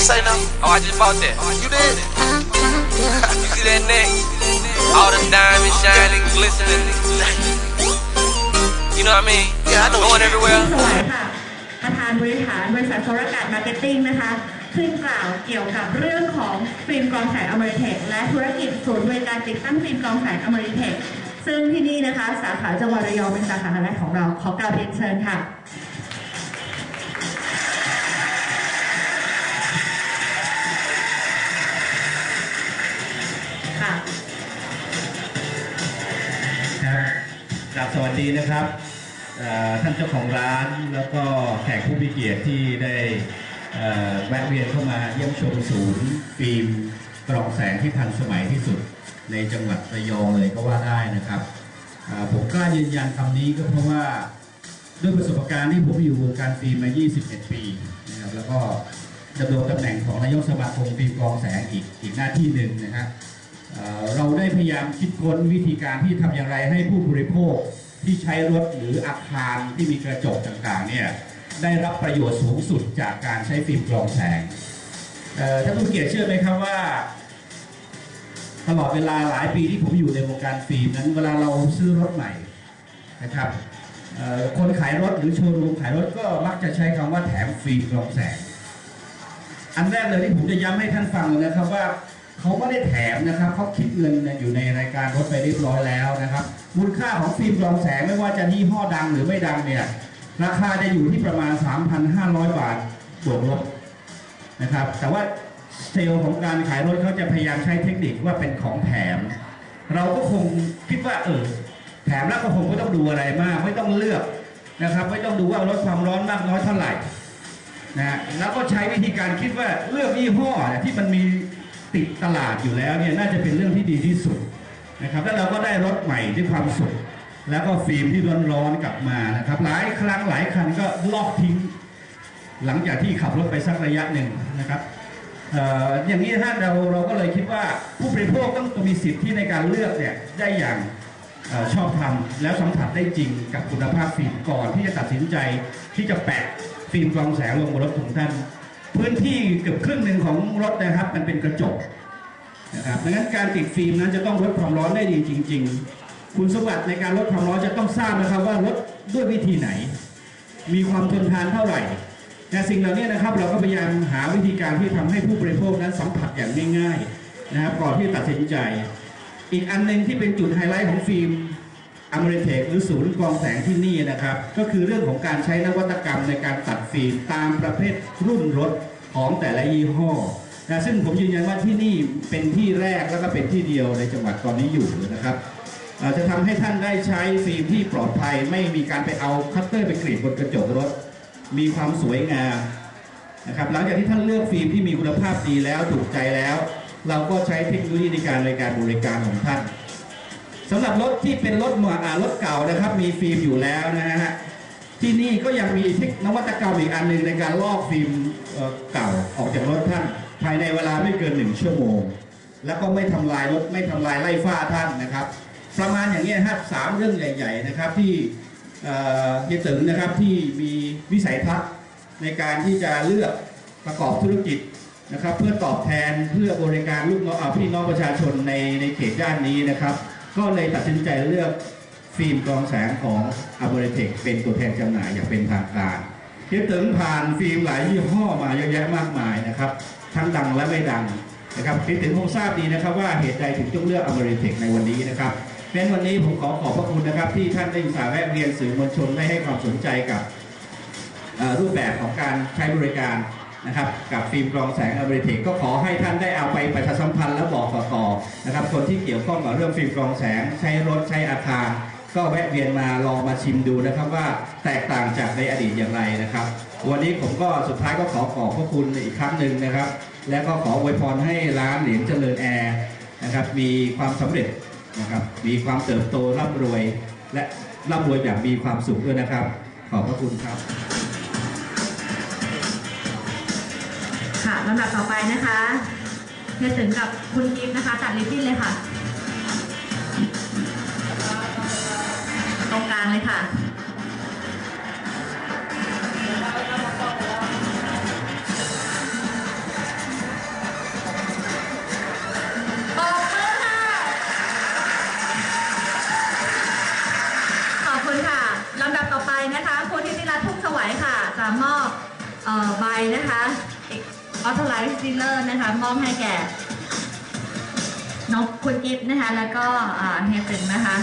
say now? Oh, I just bought that. You did? You see that neck? All the diamonds shining, glistening. You know what I mean? Yeah, I know what Going you mean. everywhere. สวัสดีค่ะประธานบริหารบริษัทโซลการ์ดมาร์เก็ตติ้งนะคะ ขึ้นกล่าวเกี่ยวกับเรื่องของฟิล์มกรองแสงอเมริเทคและธุรกิจศูนย์บริการติดตั้งฟิล์มกรองแสงอเมริเทคซึ่งที่นี่นะคะ สาขาจังหวัดระยองเป็นสาขาแรกของเราขอกราบเรียนเชิญค่ะค่ะ ดีนะครับท่านเจ้าของร้านแล้วก็แขกผู้มีเกียรติที่ได้แวะเวียนเข้ามาเยี่ยมชมศูนย์ฟิล์มกรองแสงที่ทันสมัยที่สุดในจังหวัดระยองเลยก็ว่าได้นะครับผมกล้ายืนยันคำนี้ก็เพราะว่าด้วยประสบการณ์ที่ผมอยู่วงการฟิล์มมา 21 ปีนะครับแล้วก็ดำรงตำแหน่งของนายกสมาคมฟิล์มกรองแสงอีกอีกหน้าที่หนึ่งนะครับเราได้พยายามคิดค้นวิธีการที่ทำอย่างไรให้ผู้บริโภค ที่ใช้รถหรืออาคารที่มีกระจกต่างๆเนี่ยได้รับประโยชน์สูงสุดจากการใช้ฟิล์มกรองแสงท่านผู้เกียรติเชื่อไหมครับว่า ตลอดเวลาหลายปีที่ผมอยู่ในวงการฟิล์มนั้นเวลาเราซื้อรถใหม่นะครับคนขายรถหรือโชว์รูมขายรถก็มักจะใช้คำว่าแถมฟิล์มกรองแสง อันแรกเลยที่ผมจะย้ำให้ท่านฟังนะครับว่า เขาไม่ได้แถมนะครับเขาคิดเงินอยู่ในรายการรถไปเรียบร้อยแล้วนะครับ มูลค่าของฟิล์มกรองแสงไม่ว่าจะยี่ห้อดังหรือไม่ดังเนี่ยราคาจะอยู่ที่ประมาณ 3,500 บาทบวกลบนะครับ แต่ว่าเซลล์ของการขายรถเขาจะพยายามใช้เทคนิคว่าเป็นของแถม เราก็คงคิดว่าเออแถมแล้วก็คงไม่ต้องดูอะไรมาก ไม่ต้องเลือกนะครับ ไม่ต้องดูว่าลดความร้อนมากน้อยเท่าไหร่นะฮะแล้วก็ใช้วิธีการคิดว่าเลือกยี่ห้อเนี่ยที่มันมี ติดตลาดอยู่แล้วเนี่ยน่าจะเป็นเรื่องที่ดีที่สุดนะครับแล้วเราก็ได้รถใหม่ด้วยความสุขแล้วก็ฟิล์มที่ร้อนๆกลับมานะครับ หลายครั้งหลายคันก็ลอกทิ้ง หลังจากที่ขับรถไปสักระยะหนึ่งนะครับอย่างนี้ถ้าเราเราก็เลยคิดว่าผู้บริโภคต้องมีสิทธิที่ในการเลือกเนี่ยได้อย่างเอ่อชอบทำแล้วสัมผัสได้จริงกับคุณภาพฟิล์มก่อนที่จะตัดสินใจที่จะแปะฟิล์มกรองแสงลงบนรถของท่าน พื้นที่เกือบครึ่งหนึ่งของรถนะครับ มันเป็นกระจกนะครับดังนั้นการติดฟิล์มนั้นจะต้องลดความร้อนได้ดีจริง ๆ คุณสมบัติในการลดความร้อนจะต้องทราบนะครับว่าลดด้วยวิธีไหน มีความทนทานเท่าไหร่แต่สิ่งเหล่านี้นะครับเราก็พยายามหาวิธีการที่ทำให้ผู้บริโภคนั้นสัมผัสอย่างง่ายๆนะครับก่อนที่จะตัดสินใจ อีกอันหนึงที่เป็นจุดไฮไลท์ของฟิล์ม อเมริเทคหรือศูนย์กองแสงที่นี่นะครับ ก็คือเรื่องของการใช้นวัตกรรมในการตัดฟิล์มตามประเภทรุ่นรถของแต่ละยี่ห้อนะซึ่งผมยืนยันว่าที่นี่เป็นที่แรกแล้วก็เป็นที่เดียวในจังหวัดตอนนี้อยู่นะครับจะทำให้ท่านได้ใช้ฟิล์มที่ปลอดภัย ไม่มีการไปเอาคัตเตอร์ไปกรีดบนกระจกรถ มีความสวยงามนะครับหลังจากที่ท่านเลือกฟิล์มที่มีคุณภาพดีแล้วถูกใจแล้ว เราก็ใช้เทคโนโลยีในการในการบริการของท่าน สำหรับรถที่เป็นรถใหม่อ่ารถเก่านะครับ มีฟิล์มอยู่แล้วนะฮะที่นี่ก็ยังมีเทคนวัตกรรมอีกอันหนึ่งในการลอกฟิล์มเก่าออกจากรถท่าน ภายในเวลาไม่เกินหนึ่งชั่วโมง แล้วก็ไม่ทำลายรถไม่ทำลายไล่ฝ้าท่านนะครับ ประมาณอย่างนี้นะครับสามเรื่องใหญ่ ๆ นะครับที่เอ่อเฮียตึงนะครับที่มีวิสัยทัศน์ในการที่จะเลือกประกอบธุรกิจนะครับ เพื่อตอบแทนเพื่อบริการลูกน้องพี่น้องประชาชนในในเขตย่านนี้นะครับ ก็เลยตัดสินใจเลือกฟิล์มกรองแสงของอ b เ r เทคเป็นตัวแทนจำหน่ายอย่างเป็นทางการเฮียตึงผ่านฟิล์มหลายยี่ห้อมาเยอะแยะมากมายนะครับทั้งดังและไม่ดังนะครับเฮียตึงคงทราบดีนะครับว่าเหตุใดถึงต้องเลือกอ b เ r เทคในวันนี้นะครับเพราะฉะนั้นวันนี้ผมขอขอบพระคุณนะครับ ที่ท่านได้สาแวะเวียนสื่อมวลชนได้ให้ความสนใจกับรูปแบบของการใช้บริการ นะครับกับฟิล์มกรองแสงอเมริเทคก็ขอให้ท่านได้เอาไปประชาสัมพันธ์และบอกต่อๆนะครับคนที่เกี่ยวข้องกับเรื่องฟิล์มกรองแสงใช้รถใช้อาคารก็แวะเวียนมาลองมาชิมดูนะครับว่าแตกต่างจากในอดีตอย่างไรนะครับ วันนี้ผมก็สุดท้ายก็ขอขอบพระคุณอีกครั้งหนึ่งนะครับ และก็ขออวยพรให้ร้านเหรียญเจริญแอร์นะครับมีความสำเร็จนะครับมีความเติบโตร่ำรวย และร่ำรวยอย่างมีความสุขด้วยนะครับ ขอบพระคุณครับ ค่ะลำดับต่อไปนะคะเฮียถึงกับคุณกิฟนะคะตัดลิปบิ้นเลยค่ะ ตรงกลางเลยค่ะ ดีลเลอร์นะคะมอบให้แก่นกคุณกิฟนะคะ แล้วก็เฮียตึงนะคะ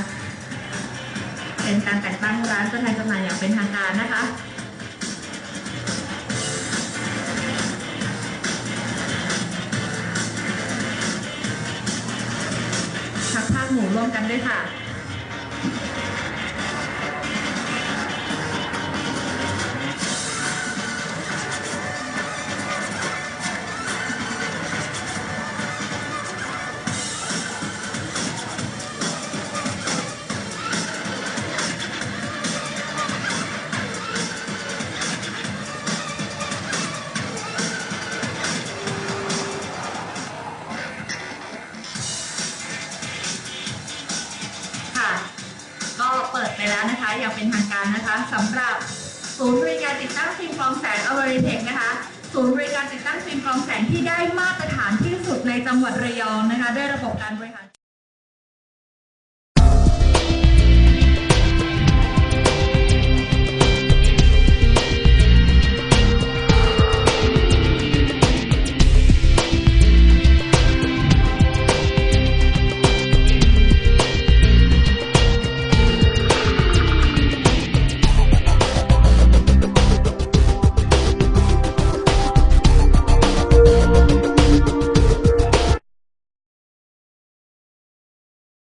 เป็นการแต่งตั้งร้านตัวแทนจำหน่ายอย่างเป็นทางการนะคะทักภาคหมูร่วมกันด้วยค่ะ อย่างเป็นทางการนะคะสำหรับศูนย์บริการติดตั้งฟิล์มกรองแสงอเวอริเทคนะคะศูนย์บริการติดตั้งฟิล์มกรองแสงที่ได้มาตรฐานที่สุดในจังหวัดระยองนะคะด้วยระบบการบริหาร